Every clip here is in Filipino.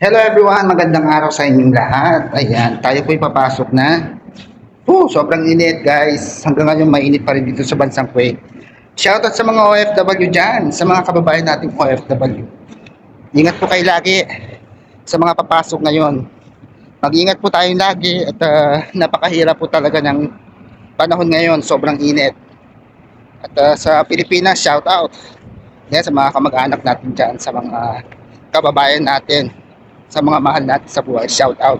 Hello everyone, magandang araw sa inyong lahat. Ayan, tayo po'y papasok na. Oh, sobrang init guys. Hanggang ngayon mainit pa rin dito sa bansang Kuwait. Shoutout sa mga OFW dyan, sa mga kababayan nating OFW. Ingat po kayo lagi sa mga papasok ngayon. Mag-ingat po tayong lagi at ah, napakahirap po talaga ng panahon ngayon. Sobrang init. At ah, sa Pilipinas, shoutout. Yan, sa mga kamag-anak natin dyan, sa mga kababayan natin sa mga mahal natin sa buhay. Shout out.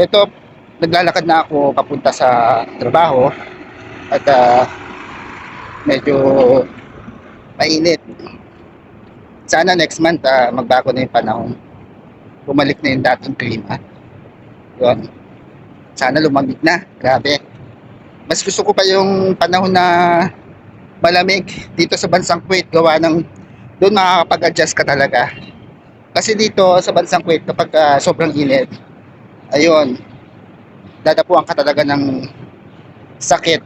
Ito, naglalakad na ako papunta sa trabaho at ah, medyo mainit. Sana next month ah, magbago na yung panahon. Bumalik na yung dating klima. Yun. Sana lumamig na. Grabe. Mas gusto ko pa yung panahon na malamig dito sa bansang Kuwait gawa ng doon makakapag-adjust ka talaga kasi dito sa bansang Kuwait kapag ah, sobrang init, ayun, dadapuan ka talaga ng sakit.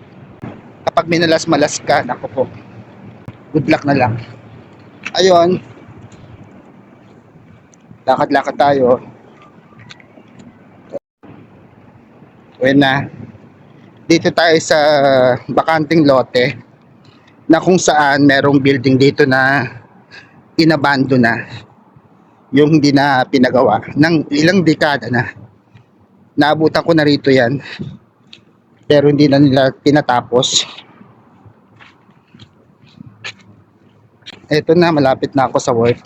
Kapag minalas-malas ka, naku po, good luck na lang. Ayun, lakad-lakad tayo. Ayun na, dito tayo sa bakanting lote na kung saan merong building dito na inabando na yung hindi na pinagawa. Ng ilang dekada na. Naabutan ko na rito yan. Pero hindi na nila pinatapos. Eto na malapit na ako sa work.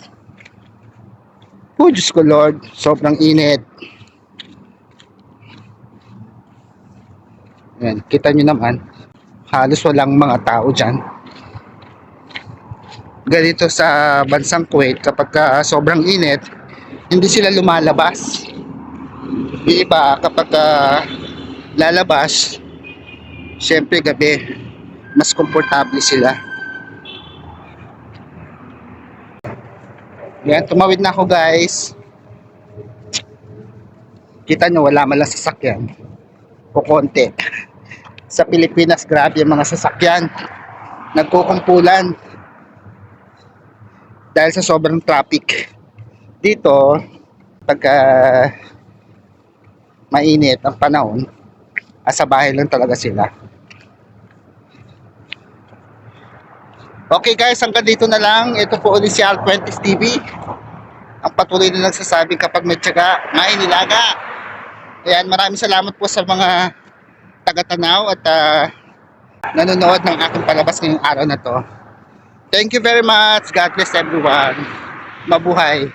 Oh Diyos ko Lord. Sobrang init. Yan kita nyo naman. Halos walang mga tao dyan ganito sa bansang Kuwait kapag ka sobrang init hindi sila lumalabas. Yung iba kapag ka lalabas syempre gabi mas komportable sila. Yan tumawid na ako guys. Kita nyo wala man lang sasakyan o konti. Sa Pilipinas grabe yung mga sasakyan. Nagkukumpulan dahil sa sobrang traffic. Dito pagka mainit ang panahon asa bahay lang talaga sila. Okay guys hanggang dito na lang. Ito po ulit si Al20 TV ang patuloy na nagsasabing kapag may tiyaga may nilaga. Ayan maraming salamat po sa mga taga-tanaw at ah, nanonood ng aking palabas ngayong araw na to Thank you very much. God bless everyone. Mabuhay.